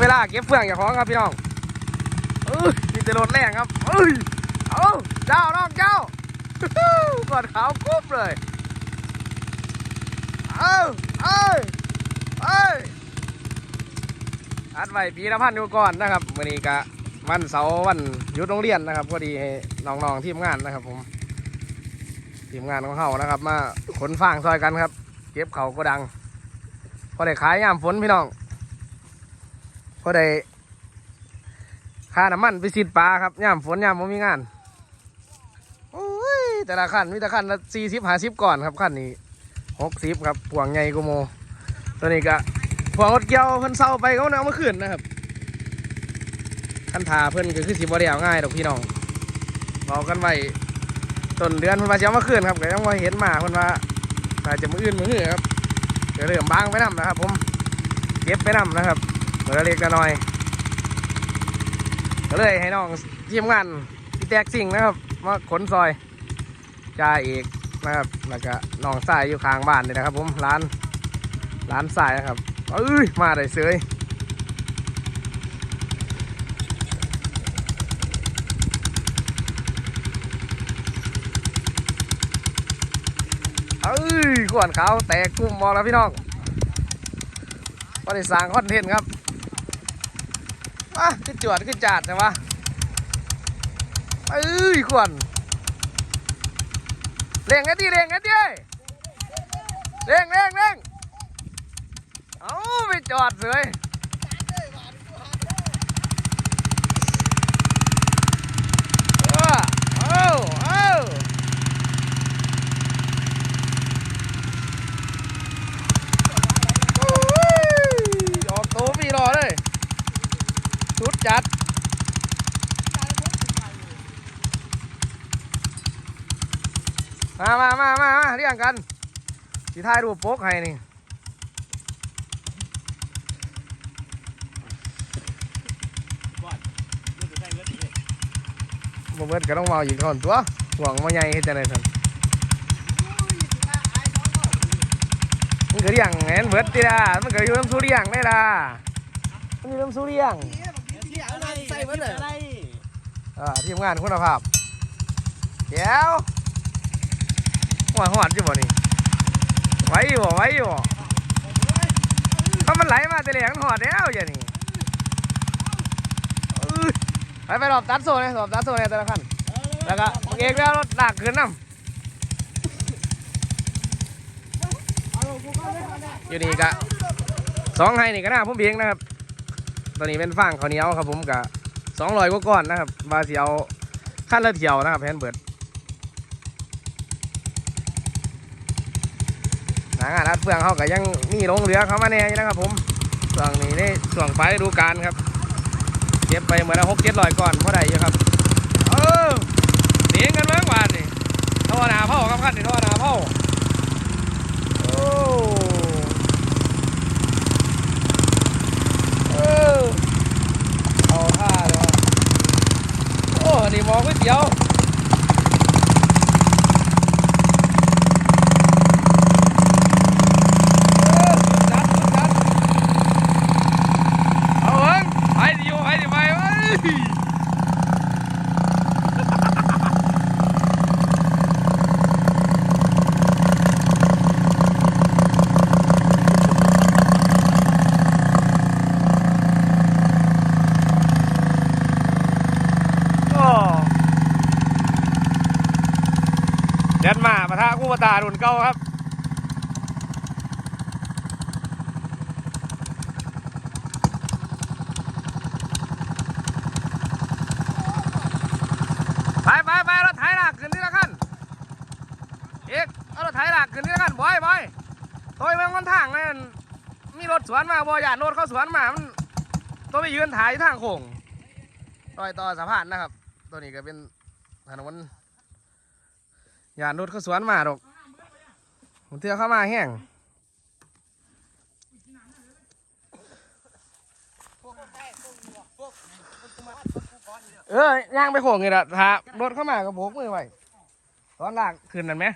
เวลาเก็บเฟืองอย่าของครับพี่น้องเอ้ยมีแต่รถแรงครับเอ้ยเอาเจ้าน้องเจ้ากอดขาวกรุบเลยเอาเอ้าเอ้าอัดไว้ปีละพันอยู่ก่อนนะครับวันนี้กะวันเสาร์วันหยุดโรงเรียนนะครับพอดีให้น้องๆทีมงานนะครับ ผม ทีมงานของเขานะครับ มาขนฟางซอยกันครับ เก็บเขาก็ดังพอได้ขายยามฝนพี่น้อง พอได้ค่าน้ำมันไปสิดปลาครับยามฝนยามผมมีงานโอ้ยแต่ละขั้นมีแต่ขั้นละสี่สิบห้าสิบก่อนครับขั้นนี้หกสิบครับพวงใหญ่กูโม ตัวนี้ก็พวงรถเกี่ยวเพิ่นเศร้าไปเขาเอามาขึ้นนะครับขั้นทาเพิ่นก็คือสิบ่ได้เอาง่ายดอกพี่น้องบอกกันไว้ต้นเดือนเพิ่นว่าจะเอามาขึ้นครับก็ยังว่าเห็นมาเพิ่นว่าอาจจะมืออื่นมือหื้อครับก็เริ่มบางไปนํนะครับ ผมเก็บไปนํนะครับ มื่อเล็กน้อยก็เลยให้น้องทีมงานพี่แตกสิ่งนะครับมาขนซอยจ่าเอกนะครับแล้วก็น้องสายอยู่ข้างบ้านนี่นะครับ ผมร้านร้านสายนะครับเอ้ยมาได้เสยเอ้ยขวนขาแตกกุ้มมองแล้วพี่น้องก็ได้สร้างคอนเทนต์ครับ อะขึ้นจวดขึ้นจัดนะวะเอ้ยขวัญเร่งกันดิเร่งกันดิเร่งเร่งเร่งเอาไปจอดเลยเออเอาเอาโอ้ยออกตัวพี่รอเลย ชุด จัดมามามามามาเรียงกันสีท้ายรูปโป๊กให้นี่บ่เบิดก็ต้องเมาอีกคนตัวหวังมาใหญ่เฮ็ดจังได๋ซั่นมันก็เรียงแม่นเบิดติล่ะมันก็อยู่น้ำสุเรียงได้ล่ะมันอยู่น้ำสุเรียง เบิดเลยอ่าทีมงานคุณภาพเดี๋ยวหอดหอดอยู่บ่นี่ไหวอยู่บ่ไหวอยู่บ่ถ้ามันไหลมาแต่แหลงหอดแล้วอย่างนี้ไปไปรอบตัดโซ่เลยรอบตัดโซ่เลยแต่ละขั้นแล้วก็มึงเองแล้วรถลากขึ้นน้ำอยู่นี่กะสองไฮนี่ก็น่าพุ่มเบียงนะครับตัวนี้เป็นฟางข้าวเหนียวครับผมกะ สองร้อยกว่าก้อนนะครับมาเสียวขั้นละเที่ยวนะครับแพนเบิร์ดหางานอัดเฟืองเขาก็ยังมีลงเรือเขามาแน่อยู่นะครับผมส่วนนี้นี่ส่วนไปดูการครับเก็บไปเหมือนละหกเจ็ดร้อยก้อนเพราะใดอยู่ครับเออเสียงกันเมื่อวานนี่ท่อนาเผาครับขั้นนี่ท่อนาเผาโอ้เออ เอาท่าเลยวะโอ้นี่หมอ ก๋วยเตี๋ยวเออสุดจัดสุดจัดเอาเอิงไปดิอยู่ไปดิไปเว้ยโอ้ยันมา ปะทะคู่ปตารุ่นเก่าครับไปไปไปรถไถหลักขึ้นนี่ละกันเอกเอารถไถหลักขึ้นนี่ละกันบอยบอยตัวเมืองมันทางนั่นมีรถสวนมาบอยอย่ารถเขาสวนมามันตัวไปยืนถ่ายทางโค้งต่อยต่อสะพานนะครับ ตัวนี้ก็เป็นถนน อย่ารถเขาสวนมาดอกผมเที่ยวเข้ามาแห้งเออย่างไปโขงนี่ละถ้ารถเข้ามาก็โบกมือไว้ตอนลากขึ้นนั่นไหม